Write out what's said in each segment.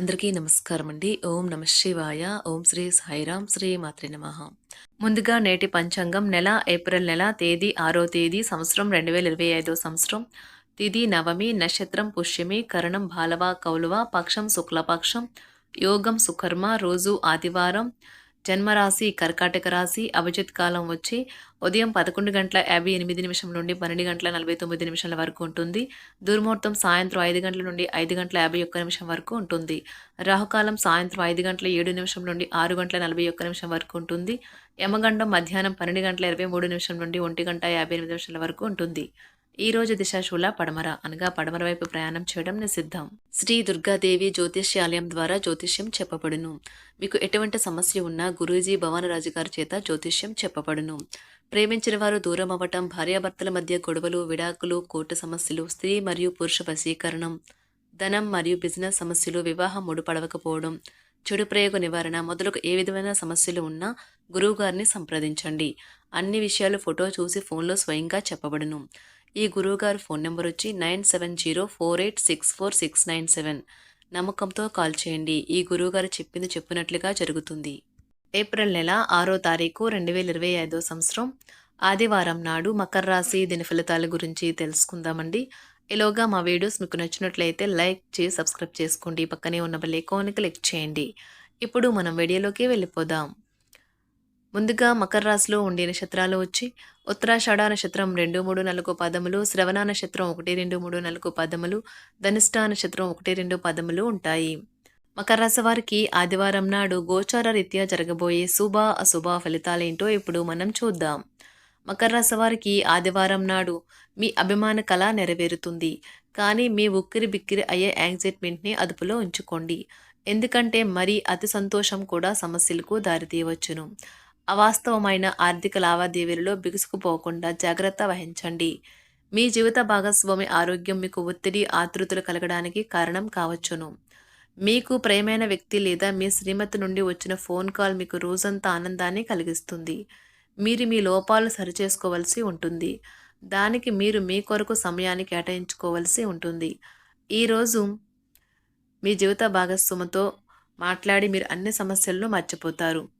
అందరికీ నమస్కారం అండి ఓం నమ శివాయ. ఓం శ్రీ సాయిరాం శ్రీ మాత్రి నమ. ముందుగా నేటి పంచాంగం నెల ఏప్రిల్ నెల తేదీ ఆరో తేదీ సంవత్సరం రెండు వేల ఇరవై ఐదో సంవత్సరం. తిథి నవమి నక్షత్రం పుష్యమి కరణం బాలవ కౌలువ పక్షం శుక్లపక్షం యోగం సుకర్మ రోజు ఆదివారం జన్మరాశి కర్కాటక రాశి అభిజిత్ కాలం వచ్చి ఉదయం పదకొండు గంటల యాభై ఎనిమిది నిమిషం నుండి పన్నెండు గంటల నలభై తొమ్మిది నిమిషాల వరకు ఉంటుంది. దుర్ముహూర్తం సాయంత్రం ఐదు గంటల నుండి ఐదు గంటల యాభై ఒక్క నిమిషం వరకు ఉంటుంది. రాహుకాలం సాయంత్రం ఐదు గంటల ఏడు నిమిషం నుండి ఆరు గంటల నలభై ఒక్క నిమిషం వరకు ఉంటుంది. యమగండం మధ్యాహ్నం పన్నెండు గంటల ఇరవై మూడు నిమిషం నుండి ఒంటి గంట యాభై ఎనిమిది నిమిషాల వరకు ఉంటుంది. ఈ రోజు దిశాశూల పడమర అనగా పడమర వైపు ప్రయాణం చేయడం నిషిద్ధం. శ్రీ దుర్గాదేవి జ్యోతిష్యాలయం ద్వారా జ్యోతిష్యం చెప్పబడును. మీకు ఎటువంటి సమస్య ఉన్నా గురూజీ భవనరాజు గారి చేత జ్యోతిష్యం చెప్పబడును. ప్రేమించిన వారు దూరం అవ్వటం భార్యాభర్తల మధ్య గొడవలు విడాకులు కోర్టు సమస్యలు స్త్రీ మరియు పురుష వశీకరణం ధనం మరియు బిజినెస్ సమస్యలు వివాహం ముడిపడవకపోవడం చెడు ప్రయోగ నివారణ మొదలగు ఏ విధమైన సమస్యలు ఉన్నా గురువు గారిని సంప్రదించండి. అన్ని విషయాలు ఫోటో చూసి ఫోన్లో స్వయంగా చెప్పబడును. ఈ గురువుగారి ఫోన్ నెంబర్ వచ్చి nine seven zero four eight six four six nine seven. నమ్మకంతో కాల్ చేయండి. ఈ గురువుగారు చెప్పింది చెప్పినట్లుగా జరుగుతుంది. ఏప్రిల్ నెల ఆరో తారీఖు రెండు వేల ఇరవై ఐదో సంవత్సరం. ఆదివారం నాడు మకర రాశి దిన ఫలితాల గురించి తెలుసుకుందామండి. ఈలోగా మా వీడియోస్ మీకు నచ్చినట్లయితే లైక్ చేసి సబ్స్క్రైబ్ చేసుకోండి. పక్కనే ఉన్న బెల్ ఐకాన్ని క్లిక్ చేయండి. ఇప్పుడు మనం వీడియోలోకి వెళ్ళిపోదాం. ముందుగా మకర రాశిలో ఉండే నక్షత్రాలు వచ్చి ఉత్తరాషాఢ నక్షత్రం రెండు మూడు నాలుగు పదములు శ్రవణ నక్షత్రం ఒకటి రెండు మూడు నాలుగు పదములు ధనిష్ట నక్షత్రం ఒకటి రెండు పదములు ఉంటాయి. మకర రాశి వారికి ఆదివారం నాడు గోచార రీత్యా జరగబోయే శుభ అశుభ ఫలితాలేంటో ఇప్పుడు మనం చూద్దాం. మకర రాశి వారికి ఆదివారం నాడు మీ అభిమాన కళ నెరవేరుతుంది. కానీ మీ ఉక్కిరి బిక్కిరి అయ్యే యాంగ్జైట్మెంట్ని అదుపులో ఉంచుకోండి. ఎందుకంటే మరి అతి సంతోషం కూడా సమస్యలకు దారితీయవచ్చును. అవాస్తవమైన ఆర్థిక లావాదేవీలలో బిగుసుకుపోకుండా జాగ్రత్త వహించండి. మీ జీవిత భాగస్వామి ఆరోగ్యం మీకు ఒత్తిడి ఆతృతలు కలగడానికి కారణం కావచ్చును. మీకు ప్రేమైన వ్యక్తి లేదా మీ శ్రీమతి నుండి వచ్చిన ఫోన్ కాల్ మీకు రోజంతా ఆనందాన్ని కలిగిస్తుంది. మీరు మీ లోపాలు సరిచేసుకోవలసి ఉంటుంది. దానికి మీరు మీ కొరకు సమయాన్ని కేటాయించుకోవలసి ఉంటుంది. ఈరోజు మీ జీవిత భాగస్వామితో మాట్లాడి మీరు అన్ని సమస్యలను మర్చిపోతారు.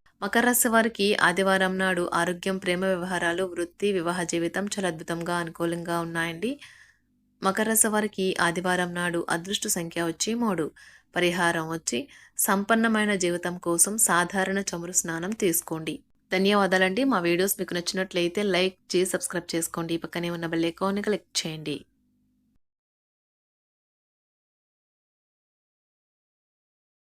మకర రాశి వారికి ఆదివారం నాడు ఆరోగ్యం ప్రేమ వ్యవహారాలు వృత్తి వివాహ జీవితం చాలా అద్భుతంగా అనుకూలంగా ఉన్నాయండి. మకర రాశి వారికి ఆదివారం నాడు అదృష్ట సంఖ్య వచ్చి మూడు. పరిహారం వచ్చి సంపన్నమైన జీవితం కోసం సాధారణ చమురు స్నానం తీసుకోండి. ధన్యవాదాలండి. మా వీడియోస్ మీకు నచ్చినట్లయితే లైక్ చేసి సబ్స్క్రైబ్ చేసుకోండి. పక్కనే ఉన్న బెల్ క్లిక్ చేయండి.